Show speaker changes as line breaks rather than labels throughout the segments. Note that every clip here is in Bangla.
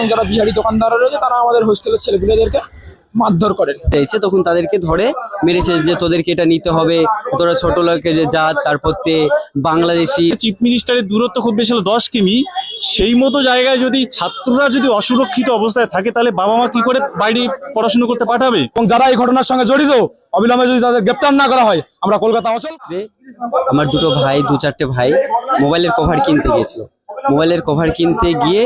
এবং যারা বিহারি দোকানদাররা রয়েছে তারা আমাদের হোস্টেলের ছেলেপিলেদেরকে মারধর করেন।
এসে তখন তাদেরকে ধরে মেরেছে যে তোদেরকে এটা নিতে হবে তোরা ছোট লোকের যে জাত তারপর তে বাংলাদেশি।
চিফ মিনিস্টারের দূরত্ব খুব বেশি হলো দশ কিমি। সেই মতো জায়গায় যদি ছাত্ররা যদি অসুরক্ষিত অবস্থায় থাকে তাহলে বাবা মা কি করে বাইরে পড়াশোনা করতে পাঠাবে?
এবং যারা এই ঘটনার সঙ্গে জড়িত অবিলম্বে যদি তাদের গ্রেপ্তার না করা হয় আমরা কলকাতা অচল।
আমার দুটো ভাই দু চারটে ভাই মোবাইলের কভার কিনতে গিয়েছিল। মোবাইলের কভার কিনতে গিয়ে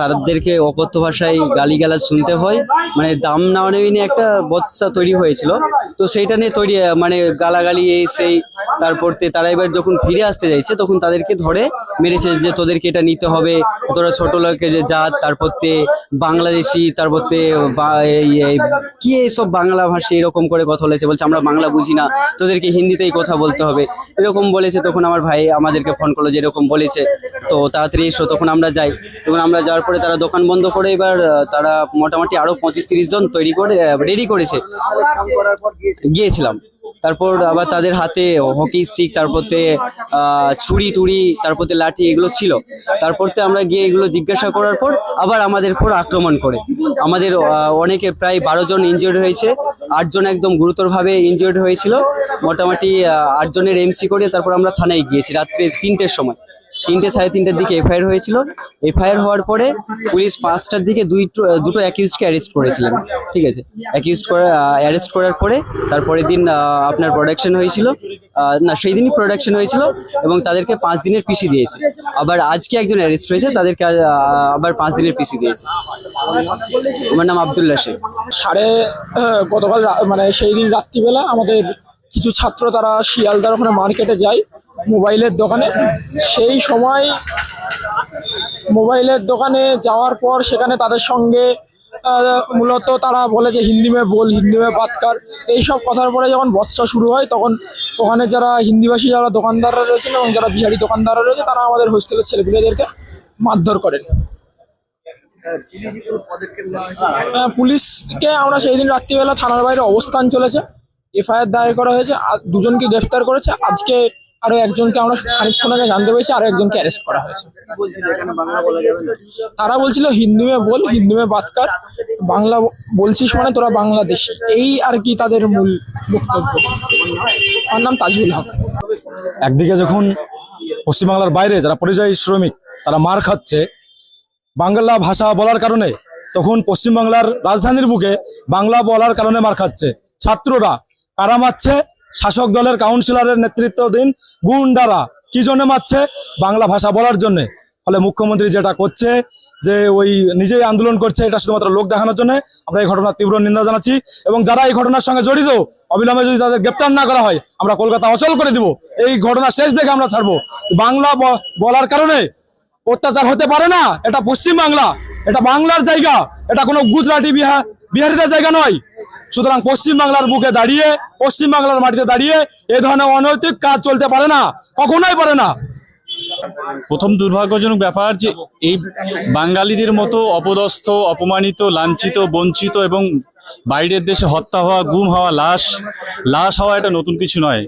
তাদেরকে অকথ্য ভাষায় গালিগালাজ শুনতে হয়। মানে দাম না নিয়ে একটা বৎসা তৈরি হয়েছিল। তো সেইটা নিয়ে তৈরি মানে গালাগালি, এই সেই তারপর তারা এবার যখন ফিরে আসতে চাইছে, তখন তাদেরকে ধরে মেরেছে যে তোদেরকে এটা নিতে হবে, তোরা ছোট লোকের যে জাত তারপর তে বাংলাদেশি তারপর তে কি এইসব বাংলা ভাষা এরকম করে কথা বলেছে, বলছে আমরা বাংলা বুঝি না, তোদেরকে হিন্দিতেই কথা বলতে হবে। এরকম বলেছে তখন আমার ভাই আমাদেরকে ফোন করল যে এরকম বলেছে। তো তাড়াতাড়ি এসো, তখন আমরা যাই। তখন আমরা যাওয়ার পরে তারা দোকান বন্ধ করে এবার তারা মোটামুটি আরও পঁচিশ তিরিশ জন তৈরি করে রেডি করেছে। গিয়েছিলাম। তারপর আবার তাদের হাতে হকি স্টিক তারপরতে আহ, ছুরি টুরি তারপরতে লাঠি এগুলো ছিল। তারপরতে আমরা গিয়ে এগুলো জিজ্ঞাসা করার পর আবার আমাদের পর আক্রমণ করে। আমাদের অনেকে প্রায় বারো জন ইনজিওর্ড হয়েছে আটজন একদম গুরুতরভাবে ইনজিওর্ড হয়েছিল। মোটামুটি আহ, আটজনের এমসি করে তারপর আমরা থানায় গিয়েছি রাত্রে তিনটের সময়। তিনটে সাড়ে তিনটের দিকে এফআইআর হয়েছিল। এফআইআর হওয়ার পরে পুলিশ পাঁচটার দিকে দুই, দুটো অ্যাকিউজকে অ্যারেস্ট করেছিলেন। ঠিক আছে? অ্যাকিউজ করে অ্যারেস্ট করার পরে তারপরের দিন আপনার প্রোডাকশন হয়েছিল। না, সেই দিনই প্রোডাকশন হয়েছিল এবং তাদেরকে পাঁচ দিনের পিসি দিয়েছে। আবার আজকে একজন অ্যারেস্ট হয়েছে, তাদেরকে আবার পাঁচ দিনের পিসি দিয়েছে। আমার নাম আবদুল্লা শেখ।
সাড়ে গতকাল মানে সেই দিন রাত্রিবেলা আমাদের কিছু ছাত্র তারা শিয়ালদার ওখানে মার্কেটে যায়। মোবাইলের দোকানে। সেই সময় মোবাইলের দোকানে যাওয়ার পর সেখানে তাদের সঙ্গে মূলত তারা বলে যে হিন্দি মে বল, হিন্দি মে বাত কর। এইসব কথার পরে যখন বৎসা শুরু হয়, তখন ওখানে যারা হিন্দিভাষী, যারা দোকানদাররা রয়েছেন এবং যারা বিহারি দোকানদাররা রয়েছে, তারা আমাদের হোস্টেলের ছেলেপিলেদেরকে মারধর করেন। পুলিশকে আমরা সেই দিন রাত্রিবেলা থানার বাইরে অবস্থান চলেছে। এফআইআর দায়ের করা হয়েছে। দুজনকে গ্রেফতার করেছে। আজকে আরও একজনকে আমরা খানিকক্ষণ আগে জানতে পেরেছি, আরও একজনকে অ্যারেস্ট করা হয়েছে। তারা বলছিল, হিন্দু মে বল, হিন্দু মে বাত কর। বাংলা বলছিস মানে তোরা বাংলাদেশ। এই আর কি তাদের মূল বক্তব্য। আমার নাম তাজুল হক।
একদিকে যখন পশ্চিমবাংলার বাইরে যারা পরিযায়ী শ্রমিক, তারা মার খাচ্ছে, বাংলা ভাষা বলার কারণে, তখন পশ্চিমবাংলার রাজধানীর বুকে বাংলা বলার কারণে মার খাচ্ছে। ছাত্ররা কারা মারছে? শাসক দলের কাউন্সিলরের নেতৃত্বাধীন গুন্ডারা কি জন্য মারছে? বাংলা ভাষা বলার জন্য। ফলে মুখ্যমন্ত্রী যেটা করছে, যে ওই নিজেই আন্দোলন করছে, এটা শুধুমাত্র লোক দেখানোর জন্য আমরা এই ঘটনার তীব্র নিন্দা জানাচ্ছি এবং যারা এই ঘটনার সঙ্গে জড়িত, অবিলম্বে যদি তাদের গ্রেপ্তার না করা হয়, আমরা কলকাতা অচল করে দিব। এই ঘটনা শেষ দেখে আমরা ছাড়বো। বাংলা বলার কারণে অত্যাচার হতে পারে না, এটা পশ্চিম বাংলা এটা বাংলার জায়গা, এটা কোনো গুজরাটি বিহার বিহারিদের জায়গা নয়। সুতরাং পশ্চিম বাংলার বুকে দাঁড়িয়ে পশ্চিম বাংলার মাটিতে দাঁড়িয়ে এ ধরনের অনৈতিক কাজ চলতে পারে না, কখনোই পারে না।
প্রথম দুর্ভাগ্যজনক ব্যাপার যে এই বাঙালিদের মতো অপদস্থ, অপমানিত, লাঞ্ছিত, বঞ্চিত এবং বাইরের দেশে হত্যা হওয়া, গুম হওয়া, লাশ লাশ হওয়া এটা নতুন কিছু নয়।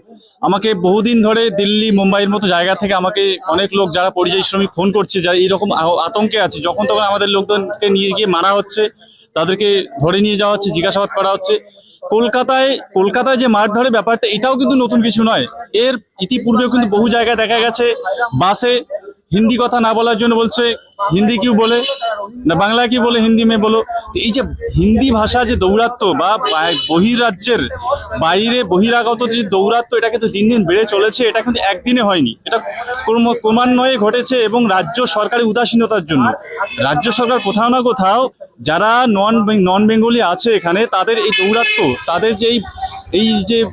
আমাকে বহুদিন ধরে দিল্লি, মুম্বাইয়ের মতো জায়গা থেকে আমাকে অনেক লোক, যারা পরিযায়ী শ্রমিক ফোন করছে, যারা এইরকম আতঙ্কে আছে, যখন তখন আমাদের লোকজনকে নিয়ে গিয়ে মারা হচ্ছে। তাদেরকে ধরে নিয়ে যাওয়া হচ্ছে, জিজ্ঞাসাবাদ করা হচ্ছে। কলকাতায় কলকাতায় যে মারধরের ব্যাপারটা, এটাও কিন্তু নতুন কিছু নয়। এর ইতিপূর্বেও কিন্তু বহু জায়গায় দেখা গেছে, বাসে হিন্দি কথা না বলার জন্য বলছে, হিন্দি কিউ বলে, না বাংলা কি বলে, হিন্দি মে বলো। তো এই যে হিন্দি ভাষা যে দৌরাত্ম বা বহিরাজ্যের বাইরে বহিরাগত যে দৌরাত্ম, এটা কিন্তু দিন দিন বেড়ে চলেছে, এটা কিন্তু একদিনে হয়নি। এটা ক্রম- ক্রমান্বয়ে ঘটেছে এবং রাজ্য সরকারি উদাসীনতার জন্য। রাজ্য সরকার কোথাও না কোথাও যারা নন নন বেঙ্গলি আছে এখানে, তাদের এই দৌরাত্ম, তাদের যে এই- যে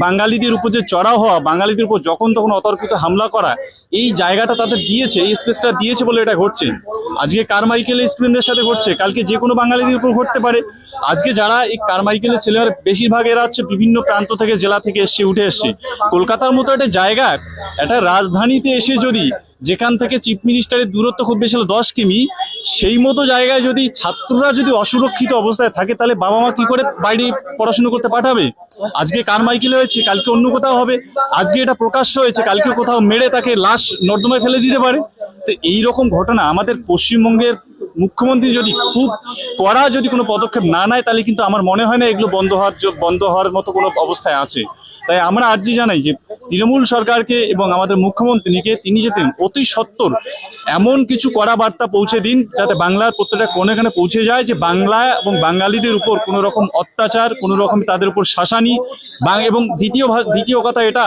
বাঙালিদের উপর যে চড়াও হওয়া, বাঙালিদের উপর যখন তখন অতর্কিত হামলা করা, এই জায়গাটা তাদের দিয়েছে, এই স্পেসটা দিয়েছে বলে এটা ঘটছে। আজকে কারমাইকেলের স্টুডেন্টদের সাথে ঘটছে, কালকে যে কোনো বাঙালিদের উপর ঘটতে পারে। আজকে যারা এই কারমাইকেলের ছেলেরা বেশিরভাগ এরা হচ্ছে বিভিন্ন প্রান্ত থেকে, জেলা থেকে এসছে উঠে এসছে। কলকাতার মতো একটা জায়গা, একটা রাজধানীতে এসে যদি যেখান থেকে চিফ মিনিস্টারের দূরত্ব খুব বেশি হলো দশ কিমি, সেই মতো জায়গায় যদি ছাত্ররা যদি অসুরক্ষিত অবস্থায় থাকে, তাহলে বাবা মা কি করে বাইরে পড়াশুনো করতে পাঠাবে? আজকে কার কারমাইকেল হয়েছে? কালকে অন্য কোথাও হবে। আজকে এটা প্রকাশ্য হয়েছে, কালকে কোথাও মেরে তাকে লাশ নর্দমায় ফেলে দিতে পারে। তো এই রকম ঘটনা আমাদের পশ্চিমবঙ্গের মুখ্যমন্ত্রী যদি খুব কড়া যদি কোনো পদক্ষেপ না নেয়, তাহলে কিন্তু আমার মনে হয় না এগুলো বন্ধ হওয়ার বন্ধ হওয়ার মতো কোনো অবস্থায় আছে। তাই আমরা আর্জি জানাই যে তৃণমূল সরকারকে এবং আমাদের মুখ্যমন্ত্রীকে তিনি যেতেন অতি সত্বর এমন কিছু কড়া বার্তা পৌঁছে দিন, যাতে বাংলার প্রত্যেকটা কোণে কোণে পৌঁছে যায় যে বাংলা এবং বাঙালিদের উপর কোনো রকম অত্যাচার, কোনো রকম তাদের উপর শাসানি এবং দ্বিতীয় দ্বিতীয় কথা এটা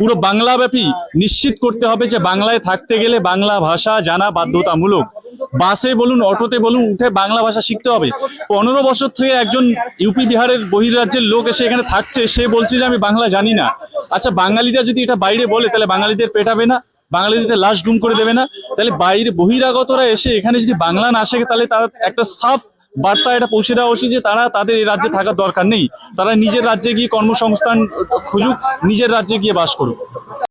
পুরো বাংলাব্যাপী নিশ্চিত করতে হবে যে বাংলায় থাকতে গেলে বাংলা ভাষা জানা বাধ্যতামূলক। বাসে বলুন, অটোতে বলুন, উঠে বাংলা ভাষা শিখতে হবে। পনেরো বছর থেকে একজন ইউপি বিহারের বহিরাজ্যের লোক এসে এখানে থাকছে, সে বলছে যে আমি বাংলা জানি না। আচ্ছা বাঙালিরা যদি এটা বাইরে বলে, তাহলে বাঙালিদের পেটাবে না? বাঙালিদের লাশ গুম করে দেবে না? তাহলে বাইরে বহিরাগতরা এসে এখানে যদি বাংলা না শেখে, তাহলে তারা একটা সাফ বার্তা এটা পৌঁছে দেওয়া উচিত যে তারা তাদের এই রাজ্যে থাকার দরকার নেই। তারা নিজের রাজ্যে গিয়ে কর্মসংস্থান খুঁজুক, নিজের রাজ্যে গিয়ে বাস করুক।